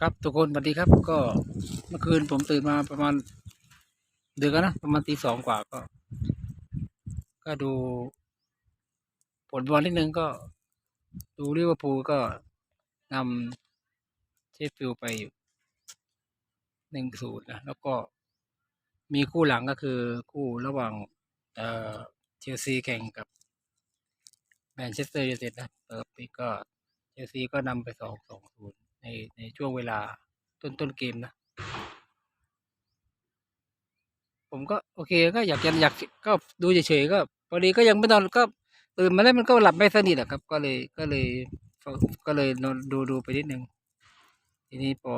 ครับทุกคนสวัสดีครับ ก็เมื่อคืนผมตื่นมาประมาณเดึกแล้วนะประมาณตีสองกว่าก็ ก็ดู ผลบอลนิดนึงก็ ดูลิเวอร์พูลก็นำเชฟฟิลไปหนึ่งศูนย์นะแล้วก็มีคู่หลังก็คือคู่ระหว่างเอ่อเชลซีแข่งกับแมนเชสเตอร์ยูไนเต็ดนะเปิดปีก็เชลซีก็นำไปสองสองศูนย์ ในในช่วงเวลาต้นต้นเกมนะ ผมก็โอเคก็อยากจะอยากก็ดูเฉยๆก็พอดีก็ยังไม่นอนก็ตื่นมาแล้วมันก็หลับไม่สนิทอะครับ ก็เลยก็เลยก็เลยนอนดูดูไปนิดนึงทีนี้พอ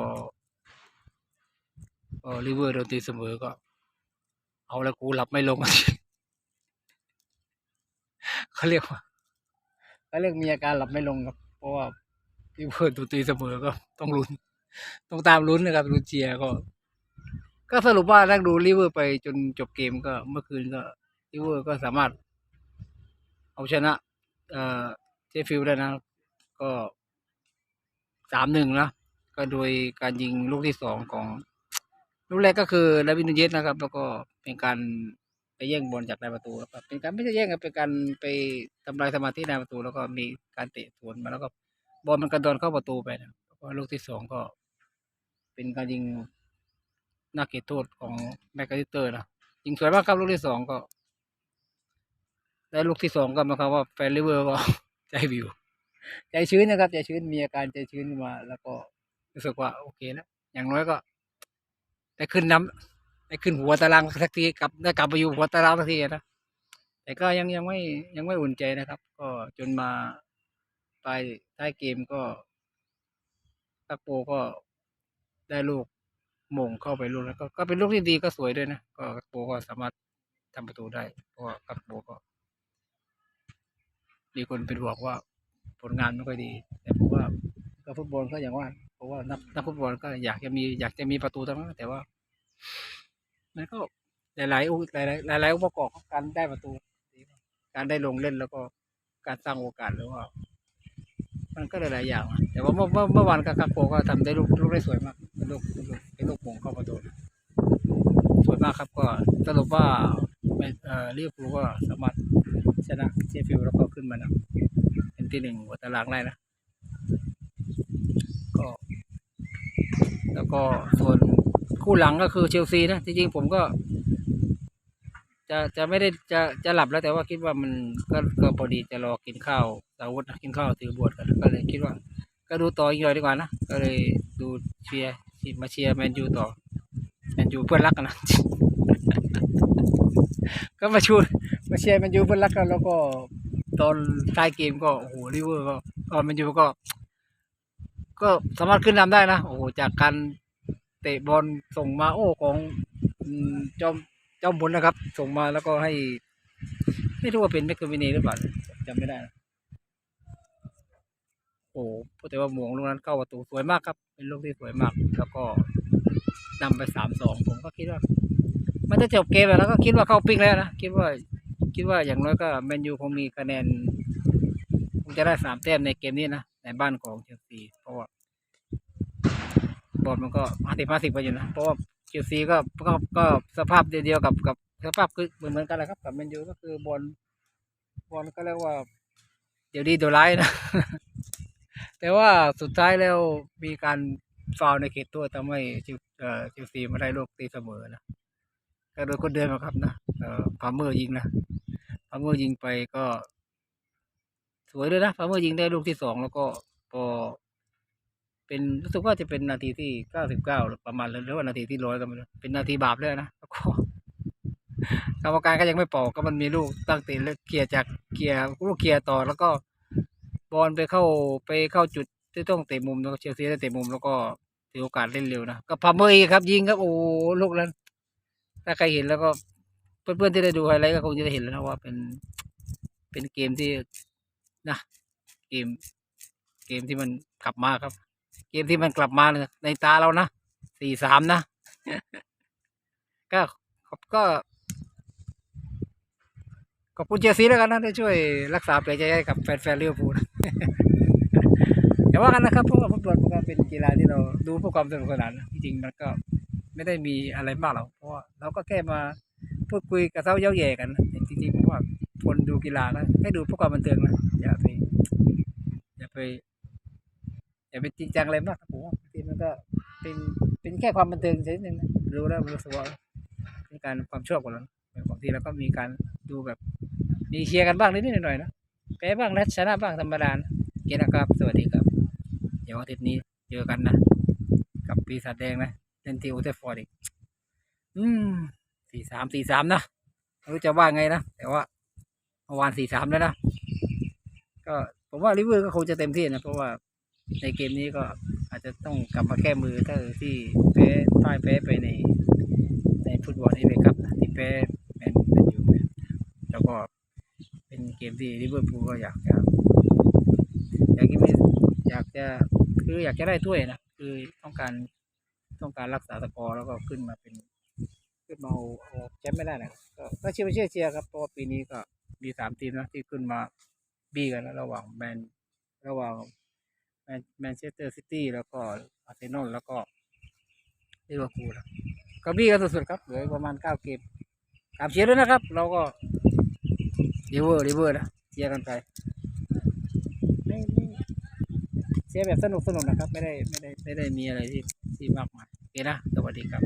พอลิเวอร์โดนตีเสมอก็ เอาละกูหลับไม่ลงเขาเรียกว่าเขาเรียกมีอาการหลับไม่ลงครับ เพราะว่า ลิเวอร์โดนตีเสมอก็ต้องลุ้น ต้องตามลุ้นนะครับลุ้นเชียร์ก็ ก็สรุปว่านั่งดูลิเวอร์ไปจนจบเกมก็เมื่อคืนก็ลิเวอร์ก็สามารถ เอาชนะ เอ่อเชฟฟิลด์ได้นะ ก็สามหนึ่งนะก็โดยการยิงลูกที่สองของลูกแรกก็คือลาวินูเยสนะครับ แล้วก็เป็นการไปแย่งบอลจากนประตูแล้วก็เป็นการไม่ใช่แย่งครับเป็นการไปทำลายสมาธิในประตู แล้วก็มีการเตะสวนมาแล้วก็ บอลมันกระโดนเข้าประตูไปนะแล้วก็ลูกที่สองก็ เป็นการยิงน้าเขตโทษของแมคคาลิเตอร์นะยิงสวยมากครับลูกที่สองก็และลูกที่สองก็มาความว่าแฟนลิเวอร์ก็ใจวิว ใจชื้นนะครับ ใจชื้นมีอาการใจชื้นขึ้นมา แล้วก็รู้สึกว่า โอเคแล้วอย่างน้อยก็ได้ขึ้นน้ำได้ขึ้นหัวตารางสักทีกลับได้กลับไปอยู่หัวตารางสักทีนะแต่ก็ยังยังไม่ยังไม่อุ่นใจนะครับ ก็จนมา ปลายท้ายเกมก็ตักโปก็ได้ลูกมงเข้าไปลูกแล้วก็ก็เป็นลูกที่ดีก็สวยด้วยนะ ก็ตักโปก็สามารถทำประตูได้ เพราะว่าตักโปก็มีคนเป็นห่วงว่าผลงานไม่ค่อยดี แต่ผมว่าก็ฟุตบอลก็อย่างว่าเพราะว่านักนักฟุตบอลก็อยากจะมีอยากจะมีประตูทั้งนั้นแต่ว่ามันก็หลายๆอุหลายหลายองค์ประกอบของการได้ประตู การได้ลงเล่นแล้วก็การสร้างโอกาสหรือว่า มันก็หลายๆอย่างอะแต่ว่าเมื่อเมื่อวานกับคาโปก็ทำได้ลูกลูกได้สวยมากเป็นลูกเป็นลูกเป็นลูกมงเข้าประตูสวยมากครับก็สรุปว่าเอ่อลิเวอร์พูลก็สามารถชนะเชฟฟิลด์แล้วก็ขึ้นมานำเป็นที่หนึ่งหัวตารางได้นะก็ แล้วก็ส่วนคู่หลังก็คือเชลซีนะจริงๆผมก็ จะจะไม่ได้จะจะหลับแล้วแต่ว่าคิดว่ามันก็ก็พอดีจะรอกินข้าวสาวุธนะกินข้าวถือบวชกันก็เลยคิดว่า ก็ดูต่ออีกหน่อยดีกว่านะก็เลยดูเชียร์มาเชียร์แมนยูต่อแมนยูเพื่อนรักกันนะก็มาชูมาเชียร์แมนยูเพื่อนรักกันแล้วก็ตอนท้ายเกมก็โอ้โหลิเวอร์ก็ตอนแมนยูก็ ก็สามารถขึ้นนำได้นะโอ้โหจากการเตะบอลส่งมาโอ้ของจอม จอมพลนะครับ ส่งมาแล้วก็ให้ ไม่รู้ว่าเป็นแมคโทมินีหรือเปล่าจำไม่ได้นะโอ้โหพูดแต่ว่าหมวงลูกนั้นเข้าประตูสวยมากครับ เป็นลูกที่สวยมาก แล้วก็นำไปสามสองผมก็คิดว่า มันจะจบเกมแล้วก็คิดว่าเข้าปิงแล้วนะคิดว่า คิดว่าอย่างน้อยก็แมนยูคงมีคะแนนคงจะได้สามแต้มในเกมนี้นะในบ้านของเชลซีเพราะว่าบอลมันก็มาสิบมาสิบไปอยู่นะเพราะว่า เชลซีก็ก็ก็สภาพเดียวกับกับสภาพคือเหมือนเหมือนกันแหละครับกับแมนยูก็คือบอลบอลก็เรียกว่า เดี๋ยวดีเดี๋ยวร้ายนะ แต่ว่าสุดท้ายแล้วมีการฟาวในเขตโทษทำให้เชลเอ่อเชลซีมาได้ลูกตีเสมอนะก็โดยคนเดิมครับนะเอ่อพาเมอร์ยิงนะพาเมอร์ยิงไปก็ สวยเลยนะพาเมอร์ยิงได้ลูกที่สองแล้วก็พอ เป็นรู้สึกว่าจะเป็นนาทีที่เก้าสิบเก้าประมาณหรือว่านาทีที่ร้อยก็ไม่รู้เป็นนาทีบาปเลยนะแล้วก็กรรมการก็ยังไม่เป่าก็มันมีลูกตั้งเตะแล้วเคลียร์จากเคลียร์ลูกเคลียร์ต่อแล้วก็บอลไปเข้าไปเข้าจุดที่ต้องเตะมุมแล้วก็เชลซีได้เตะมุมแล้วก็ถือโอกาสเล่นเร็วนะก็พาเมอร์อีกครับ ยิงครับโอ้ลูกนั้น ถ้าใครเห็นแล้วก็เพื่อนๆที่ได้ดูไฮไลท์ก็คงจะได้เห็นแล้วนะว่าเป็นเป็นเกมที่นะเกม เกมที่มันกลับมาครับ เกมที่มันกลับมาเนี่ยในตาเรานะสี่สามนะ ก็ก็ขอบคุณเจลซีแล้วกันนะที่ช่วยรักษาเปลใจให้กับแฟนๆลิเวพูลก็อย่าว่ากันนะครับเพราะว่าฟุตบอลมันก็เป็นกีฬาที่เราดูเพื่อความสนุกสนานจริงๆมันก็ไม่ได้มีอะไรมากหรอกเพราะเราก็แค่มาพูดคุยกับเซ้าเย้าแย่กันจริงๆผมว่าคนดูกีฬาก็ให้ดูเพื่อความบันเทิงนะอย่าไปอย่าไป อย่าไปจริงจังอะไรมากครับผมว่าบางทีมันก็เป็นเป็นแค่ความบันเทิงเฉยๆนึงนะดูแล้วรู้สึกว่าเป็นการความชอบของเราบางทีเราก็มีการดูแบบ มีเชียร์กันบ้างนิดๆหน่อยๆนะแพ้บ้างและชนะบ้างธรรมดานะโอเคนะครับ สวัสดีครับ เดี๋ยวอาทิตย์นี้เจอกันนะ กับปีศาจแดงนะเล่นที่อุเทฟอร์ดอีกอืมสี่สามสี่สามนะไม่รู้จะว่าไงนะแต่ว่าเมื่อวานสี่สามแล้วนะก็ผมว่าลิเวอร์ก็คงจะเต็มที่นะเพราะว่า ในเกมนี้ก็อาจจะต้องกลับมาแก้มือถ้าที่แพ้พ่ายแพ้ไปในในฟุตบอลเอเครับที่แพ้แมนแมนยูแล้วก็เป็นเกมที่ลิเวอร์พูลก็อยากจะอยากจะมีอยากจะคืออยากจะได้ถ้วยนะคือต้องการต้องการรักษาสกอร์แล้วก็ขึ้นมาเป็นขึ้นมาเอาเอาแชมป์ไม่ได้นะก็เชียร์เชียร์เชียร์ครับเพราะว่าปีนี้ก็มีสามทีมนะที่ขึ้นมาบี้กันนะระหว่างแมนระหว่าง แมนเชสเตอร์ซิตี้แล้วก็อาร์เซนอลแล้วก็ลิเวอร์พูลนะก็บี้กันสุดๆครับเหลือประมาณเก้าเกมตามเชียร์ด้วยนะครับ เราก็ลิเวอร์ลิเวอร์นะเชียร์กันไปไม่ไม่เชียร์แบบสนุกสนุกนะครับ ไม่ได้ไม่ได้ไม่ได้มีอะไรที่ที่มากมายโอเคนะสวัสดีครับ